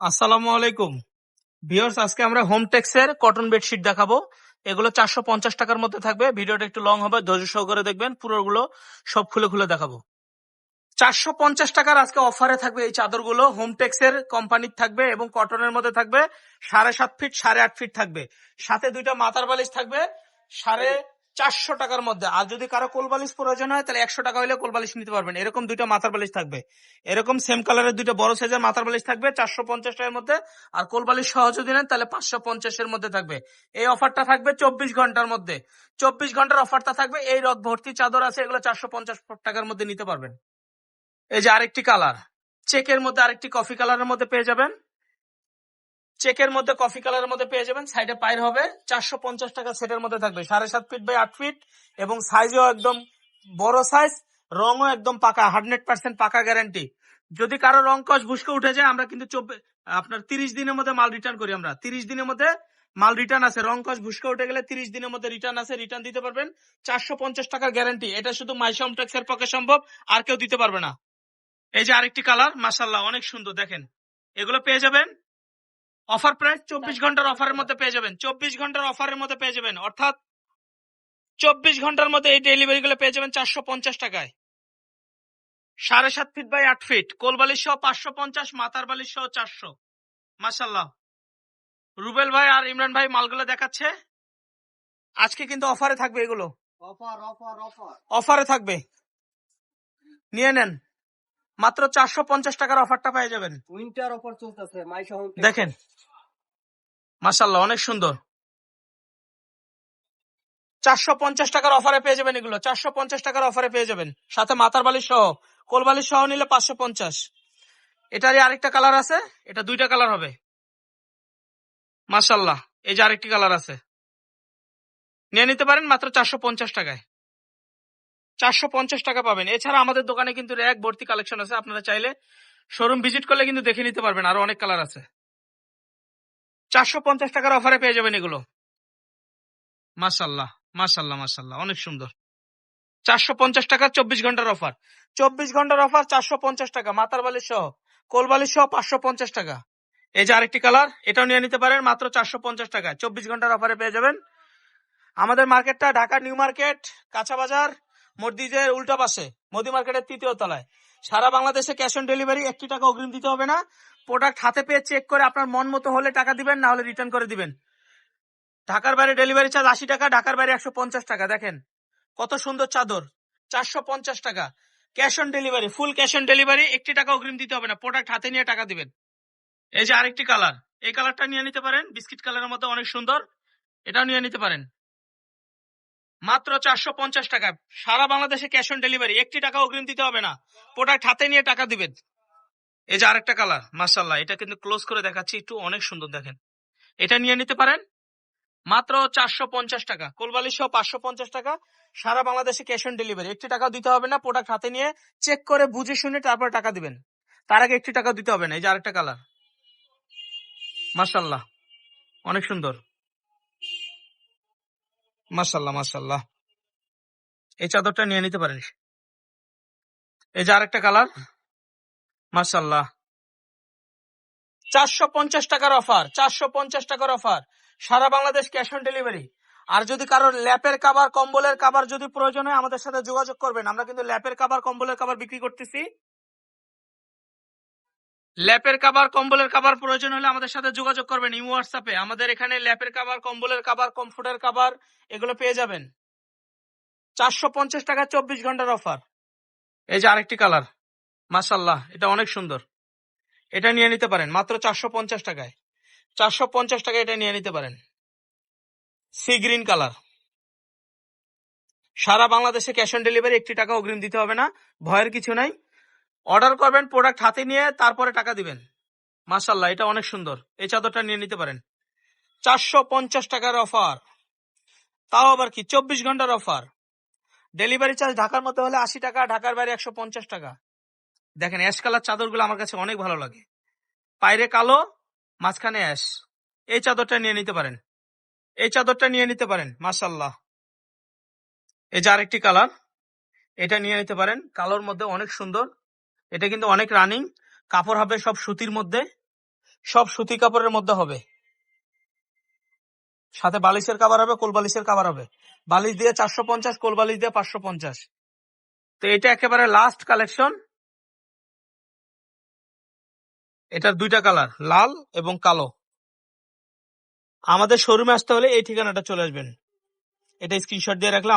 আসসালামু আলাইকুম। ভিউয়ার্স, আজকে আমরা হোম টেক্সের কটন বেডশিট দেখাবো। এগুলো চারশো পঞ্চাশ টাকার মধ্যে থাকবে। ভিডিওটা একটু লং হবে, ধৈর্য সহকারে দেখবেন। পুরোগুলো সব খুলে খুলে দেখাবো। চারশো পঞ্চাশ টাকার আজকে অফারে থাকবে এই চাদরগুলো। হোম টেক্সের কোম্পানির থাকবে এবং কটনের মধ্যে থাকবে। সাড়ে সাত ফিট, সাড়ে আট ফিট থাকবে। সাথে দুইটা মাথার বালিশ থাকবে। সাড়ে চারশো টাকার মধ্যে। আর যদি কারও কোল বালিশ প্রয়োজন হয়, তাহলে একশো টাকা হলে কোল বালিশ নিতে পারবেন। এরকম দুইটা মাথার বালিশ থাকবে। এরকম সেম কালারের দুইটা বড় সাইজের মাথার বালিশ থাকবে, চারশো পঞ্চাশ টাকার মধ্যে। আর কোল বালিশ সহ যদি নেন, তাহলে পাঁচশো পঞ্চাশের মধ্যে থাকবে। এই অফারটা থাকবে চব্বিশ ঘণ্টার মধ্যে। চব্বিশ ঘণ্টার অফারটা থাকবে, এই রথ ভর্তি চাদর আছে, এগুলো চারশো পঞ্চাশ টাকার মধ্যে নিতে পারবেন। এই যে আরেকটি কালার চেকের মধ্যে আরেকটি কফি কালারের মধ্যে পেয়ে যাবেন। চেকের মধ্যে কফি কালারের মধ্যে পেয়ে যাবেন। সাইডে পায়ের হবে। চারশো পঞ্চাশ টাকা সেটের মধ্যে থাকবে। সাড়ে সাত ফিট বাই আট ফিট এবং সাইজও একদম বড় সাইজ রঙও একদম পাকা হান্ড্রেড পার্সেন্ট পাকা গ্যারান্টি যদি কারও রং কস ভুসকে উঠে যায়, আমরা কিন্তু আপনার তিরিশ দিনের মধ্যে মাল রিটার্ন করি আমরা। তিরিশ দিনের মধ্যে মাল রিটার্ন আছে। রং কস ভুসকে উঠে গেলে তিরিশ দিনের মধ্যে রিটার্ন আছে রিটার্ন দিতে পারবেন। চারশো পঞ্চাশ টাকার গ্যারান্টি এটা শুধু মাইসম টেক্সের পক্ষে সম্ভব, আর কেউ দিতে পারবে না। এই যে আরেকটি কালার মাসাল্লাহ অনেক সুন্দর, দেখেন। এগুলো পেয়ে যাবেন। অফার প্রাইস চব্বিশ ঘণ্টার অফারের মধ্যে পেয়ে যাবেন। চব্বিশ ঘণ্টার অফারের মধ্যে পেয়ে যাবেন। অর্থাৎ চব্বিশ ঘণ্টার মধ্যে এই ডেলিভারি গুলো পেয়ে যাবেন চারশো পঞ্চাশ টাকায়। সাড়ে সাত ফিট বাই আট ফিট কোলবালিশ সহ পাঁচশো পঞ্চাশ মাথার বালিশ সহ চারশো। মাসাল্লাহ রুবেল ভাই আর ইমরান ভাই মালগুলো দেখাচ্ছে। আজকে কিন্তু অফারে থাকবে এগুলো। অফার অফার অফার অফারে থাকবে। নিয়ে নেন। মাত্র চারশো পঞ্চাশ টাকার অফারটা পেয়ে যাবেন। উইন্টার অফার চলতেছে দেখেন। মাসাল্লাহ অনেক সুন্দর। চারশো পঞ্চাশ টাকার অফারে পেয়ে যাবেন এগুলো। চারশো পঞ্চাশ টাকার অফারে পেয়ে যাবেন। সাথে মাথার বালিশ সহ কোল বালিশ সহ নিলে পাঁচশো পঞ্চাশ। এটারই আরেকটা কালার আছে এটা দুইটা কালার হবে। মাসাল্লাহ এই যে আরেকটি কালার আছে। নিয়ে নিতে পারেন মাত্র চারশো পঞ্চাশ টাকায়। চারশো পঞ্চাশ টাকা পাবেন। এছাড়া আমাদের দোকানে কিন্তু র্যাক ভর্তি কালেকশন আছে। আপনারা চাইলে শোরুম ভিজিট করলে কিন্তু দেখে নিতে পারবেন। আরও অনেক কালার আছে। চারশো পঞ্চাশ টাকার অফারে পেয়ে যাবেন এগুলো। মাসাল্লাহ মাসাল্লাহ মাসাল্লাহ অনেক সুন্দর। চারশো পঞ্চাশ টাকা চব্বিশ ঘণ্টার অফার চব্বিশ ঘণ্টার অফার চারশো পঞ্চাশ টাকা। মাথার বালিশ সহ, কোল বালিশ সহ পাঁচশো পঞ্চাশ টাকা। এই যে আরেকটি কালার এটাও নিয়ে নিতে পারেন। মাত্র চারশো পঞ্চাশ টাকা চব্বিশ ঘণ্টার অফারে পেয়ে যাবেন। আমাদের মার্কেটটা ঢাকা নিউ মার্কেট, কাঁচা বাজার মসজিদের উল্টা পাশে। মোদি মার্কেটের তৃতীয় তলায়। সারা বাংলাদেশে ক্যাশ অন ডেলিভারি একটি টাকা অগ্রিম দিতে হবে না। প্রোডাক্ট হাতে পেয়ে চেক করে আপনার মন মতো হলে টাকা দিবেন, না হলে রিটার্ন করে দিবেন। ঢাকার বাইরে ডেলিভারি চার্জ আশি টাকা, ঢাকার বাইরে একশো পঞ্চাশ টাকা। দেখেন, কত সুন্দর চাদর। চারশো পঞ্চাশ টাকা। Cash on delivery, full cash on delivery, একটি টাকা অগ্রিম দিতে হবে না। প্রোডাক্ট হাতে নিয়ে টাকা দিবেন। এই যে আরেকটি কালার, এই কালারটা নিয়ে নিতে পারেন। বিস্কিট কালারের মধ্যে অনেক সুন্দর, এটাও নিয়ে নিতে পারেন। মাত্র চারশো পঞ্চাশ টাকা। সারা বাংলাদেশে ক্যাশ অন ডেলিভারি একটি টাকা অগ্রিম দিতে হবে না। প্রোডাক্ট হাতে নিয়ে টাকা দিবেন। এই যে আরেকটা কালার মার্শাল্লাহ এটা কিন্তু ক্লোজ করে দেখাচ্ছি, একটু অনেক সুন্দর দেখেন। এটা নিয়ে নিতে পারেন। মাত্র চারশো পঞ্চাশ টাকা। কোলবালি সহ পাঁচশো পঞ্চাশ টাকা। সারা বাংলাদেশে ক্যাশ অন ডেলিভারি একটি টাকা দিতে হবে না প্রোডাক্ট হাতে নিয়ে চেক করে বুঝে শুনে তারপর টাকা দিবেন। তার আগে একটি টাকা দিতে হবে না। এই যে আরেকটা কালার মার্শাল্লাহ অনেক সুন্দর। মার্শাল্লাহ মার্শাল্লাহ এই চাদরটা নিয়ে নিতে পারেন। এই যে আরেকটা কালার মার্শাল্লাহ চারশো পঞ্চাশ টাকার অফার, চারশো পঞ্চাশ টাকার অফার। সারা বাংলাদেশ ক্যাশ অন ডেলিভারি। আর যদি কারোর ল্যাপের কাবার, কম্বলের কাবার যদি প্রয়োজন হয়, আমাদের সাথে যোগাযোগ করবেন। আমরা কিন্তু ল্যাপের কাবার, কম্বলের কাবার বিক্রি করতেছি। ল্যাপের কাবার কম্বলের কাবার প্রয়োজন হলে আমাদের সাথে যোগাযোগ করবেন ইমো হোয়াটসঅ্যাপে। আমাদের এখানে ল্যাপের কাবার কম্বলের কাবার কমফোর্টের কাবার এগুলো পেয়ে যাবেন। চারশো পঞ্চাশ টাকা চব্বিশ ঘণ্টার অফার। এই যে আরেকটি কালার মাসাল্লাহ এটা অনেক সুন্দর। এটা নিয়ে নিতে পারেন, মাত্র চারশো পঞ্চাশ টাকায়। চারশো পঞ্চাশ টাকা এটা নিয়ে নিতে পারেন। Sea green colour. সারা বাংলাদেশে ক্যাশ অন ডেলিভারি একটি টাকা অগ্রিম দিতে হবে না, ভয়ের কিছু নাই। অর্ডার করবেন প্রোডাক্ট হাতে নিয়ে তারপরে টাকা দিবেন। মাসাল্লাহ এটা অনেক সুন্দর। এই চাদরটা নিয়ে নিতে পারেন। চারশো পঞ্চাশ টাকার অফার। তাও আবার কি? চব্বিশ ঘণ্টার অফার। ডেলিভারি চার্জ ঢাকার মধ্যে হলে আশি টাকা, ঢাকার বাইরে একশো পঞ্চাশ টাকা। দেখেন, অ্যাশ কালার চাদরগুলো আমার কাছে অনেক ভালো লাগে। পায়রে কালো, মাঝখানে অ্যাশ। এই চাদরটা নিয়ে নিতে পারেন। এই চাদরটা নিয়ে নিতে পারেন মাসাল্লাহ এই যে আরেকটি কালার, এটা নিয়ে নিতে পারেন। কালোর মধ্যে অনেক সুন্দর এটা কিন্তু অনেক রানিং কাপড় হবে সব সুতির মধ্যে, সব সুতি কাপড়ের মধ্যে হবে। সাথে বালিশের কাবার হবে, কোল বালিশের কাবার হবে। বালিশ দিয়ে চারশো পঞ্চাশ, কোল বালিশ দিয়ে পাঁচশো পঞ্চাশ। তো এটা একেবারে লাস্ট কালেকশন এটার দুইটা কালার লাল এবং কালো। আমাদের শোরুমে আসতে হলে এই ঠিকানাটা চলে আসবেন। এটা স্ক্রিনশট দিয়ে রাখলে